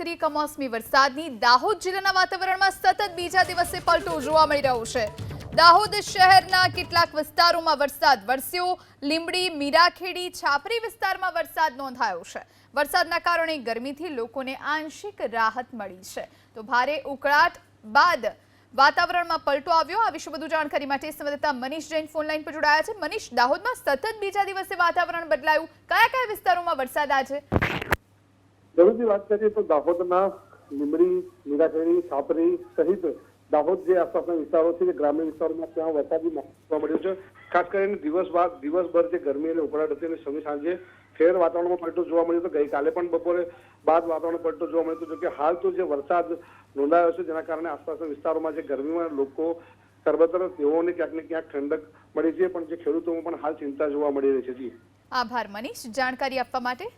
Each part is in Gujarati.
કરીએ કમોસમી વરસાદની. દાહોદ જિલ્લાના વાતાવરણમાં સતત બીજા દિવસે પલટો જોવા મળી રહ્યો છે. દાહોદ શહેરના કેટલાક વિસ્તારોમાં વરસાદ વરસ્યો. લીંબડી, મીરાખેડી, છાપરી વિસ્તારમાં વરસાદ નોંધાયો છે. વરસાદના કારણે ગરમીથી લોકોને આંશિક રાહત મળી છે. તો ભારે ઉકળાટ બાદ વાતાવરણમાં પલટો આવ્યો. આ વિશે વધુ જાણકારી માટે સંવાદદાતા મનીષ જૈન ફોન લાઈન પર જોડાયા છે. મનીષ, દાહોદમાં સતત બીજા દિવસે વાતાવરણ બદલાયું. કયા કયા વિસ્તારોમાં વરસાદ આજે? જરૂરથી વાત કરીએ તો દાહોદના લીમડી, મીરાખેડી છાપરી સહિત દાહોદ જે આસપાસના વિસ્તારો છે, જે ગ્રામ્ય વિસ્તારોમાં ત્યાં વરસાદી જોવા મળ્યો છે. ખાસ કરીને દિવસ બાદ દિવસભર જે ગરમી અને ઉકળાટ હતી અને સમી સાંજે ફેર વાતાવરણમાં પલટો જોવા મળ્યો હતો. ગઈકાલે પણ બપોરે બાદ વાતાવરણ પલટો જોવા મળ્યો હતો, જોકે હાલ તો જે વરસાદ નોંધાયો છે, જેના કારણે આસપાસના વિસ્તારોમાં જે ગરમીમાં લોકો સર્વત્ર તેઓને ક્યાંક ને ક્યાંક ઠંડક મળી છે, પણ જે ખેડૂતોમાં પણ હાલ ચિંતા જોવા મળી રહી છે. જી. આભાર, મનીષ. જાણકારી આપવા માટે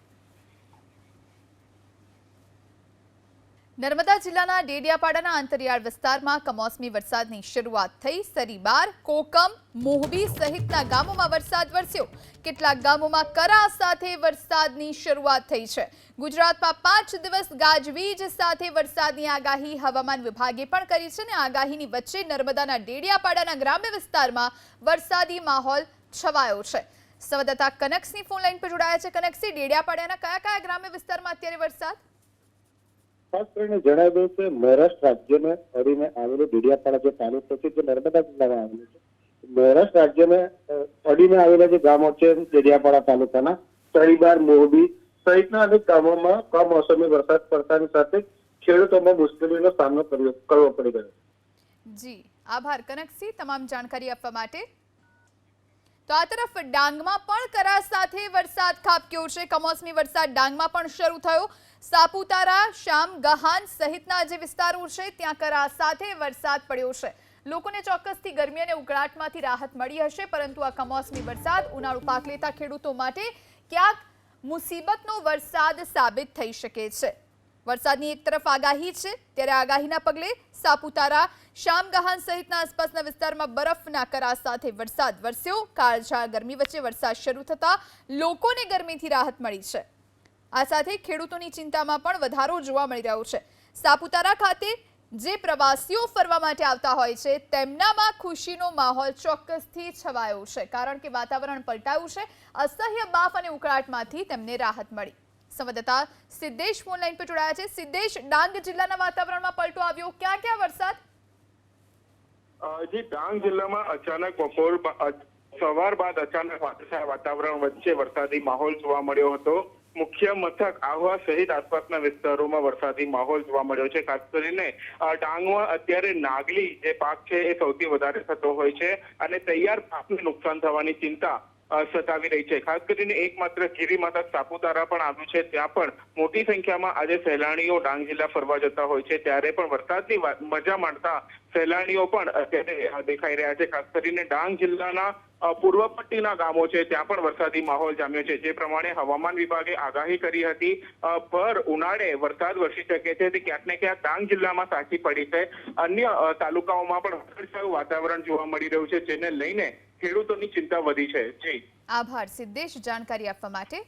નર્મદા જિલ્લાના ડેડિયાપાડાના અંતરિયાળ વિસ્તારમાં કમોસમી વરસાદની શરૂઆત થઈ. સરીબાર કોકમ, મોહબી સહિતના ગામોમાં વરસાદ વરસ્યો. કેટલાક ગામોમાં કરા સાથે વરસાદની શરૂઆત થઈ છે. ગુજરાતમાં પાંચ દિવસ ગાજવીજ સાથે વરસાદની આગાહી હવામાન વિભાગે પણ કરી છે અને આગાહીની વચ્ચે નર્મદાના ડેડિયાપાડાના ગ્રામ્ય વિસ્તારમાં વરસાદી માહોલ છવાયો છે. સંવાદદાતા કનક્સની ફોન લાઈન પર જોડાયા છે. કનક્સી ડેડિયાપાડાના કયા કયા ગ્રામ્ય વિસ્તારમાં અત્યારે વરસાદ? ખાસ કરીને જણાવી કે મહારાષ્ટ્ર રાજ્યને અડીને આવેલો ડેડિયાપાડા જે તાલુકો છે, જે નર્મદા જિલ્લામાં આવેલો છે. મહારાષ્ટ્ર રાજ્યને અડીને આવેલા જે ગામો છે, ડેડિયાપાડા તાલુકાના, તળીબાર, મોરબી સહિતના અનેક ગામોમાં કમોસમી વરસાદ પડતાની સાથે ખેડૂતોમાં મુશ્કેલીનો સામનો કરવો પડી રહ્યો જી, આભાર. કનકસિંહ, તમામ જાણકારી આપવા માટે તો આ તરફ ડાંગમાં પણ કરા સાથે વરસાદ ખાબક્યો છે. કમોસમી વરસાદ ડાંગમાં પણ શરૂ થયો. સાપુતારા, શામ, ગહાન સહિતના જે વિસ્તારો છે, ત્યાં કરા સાથે વરસાદ પડ્યો છે. લોકોને ચોક્કસથી ગરમી અને ઉકળાટમાંથી રાહત મળી હશે, પરંતુ આ કમોસમી વરસાદ ઉનાળુ પાક લેતા ખેડૂતો માટે ક્યાંક મુસીબતનો વરસાદ સાબિત થઈ શકે છે. વરસાદની એક તરફ આગાહી છે, ત્યારે આગાહીના પગલે સાપુતારા, શામગહાન સહિતના આસપાસના વિસ્તારમાં બરફના કરા સાથે વરસાદ વરસ્યો. કાળઝાળ ગરમી વચ્ચે વરસાદ શરૂ થતા લોકોને ગરમીથી રાહત મળી છે. આ સાથે ખેડૂતોની ચિંતામાં પણ વધારો જોવા મળી રહ્યો છે. સાપુતારા ખાતે જે પ્રવાસીઓ ફરવા માટે આવતા હોય છે, તેમનામાં ખુશીનો માહોલ ચોક્કસથી છવાયો છે, કારણ કે વાતાવરણ પલટાયું છે. અસહ્ય બાફ અને ઉકળાટમાંથી તેમને રાહત મળી. સંવાદદાતા સિદ્ધેશ ફોન લાઈન પર જોડાયા છે. સિદ્ધેશ, ડાંગ જિલ્લાના વાતાવરણમાં પલટો આવ્યો. ક્યાં ક્યાં વરસાદ? જી, ડાંગ જિલ્લામાં અચાનક બપોર સવાર બાદ અચાનક વાતાવરણ વચ્ચે વરસાદી માહોલ જોવા મળ્યો હતો. મુખ્ય મથક આહવા સહિત આસપાસના વિસ્તારોમાં વરસાદી માહોલ જોવા મળ્યો છે. ખાસ કરીને ડાંગમાં અત્યારે નાગલી જે પાક છે એ સૌથી વધારે થતો હોય છે અને તૈયાર પાકને નુકસાન થવાની ચિંતા સતાવી રહી છે. ખાસ કરીને એકમાત્ર ગિરિમાતા સાપુતારા પણ આવ્યું છે. ત્યાં પણ મોટી સંખ્યામાં આજે સહેલાણીઓ ડાંગ જિલ્લા ફરવા જતા હોય છે. ત્યારે પણ વરસાદની મજા માણતા સહેલાણીઓ પણ અત્યારે દેખાઈ રહ્યા છે. ખાસ કરીને ડાંગ જિલ્લાના પૂર્વ પટ્ટીના ગામો છે, ત્યાં પણ વરસાદી માહોલ જામ્યો છે. જે પ્રમાણે હવામાન વિભાગે આગાહી કરી હતી ભર, ઉનાળે વરસાદ વરસી શકે છે. તે ક્યાંક ને ક્યાંક ડાંગ જિલ્લામાં સાચી પડી છે. અન્ય તાલુકાઓમાં પણ વાદળછાયું વાતાવરણ જોવા મળી રહ્યું છે, જેને લઈને ખેડૂતોની ચિંતા વધી છે. જી આભાર. સિદ્દેશ જાણકારી આપવા માટે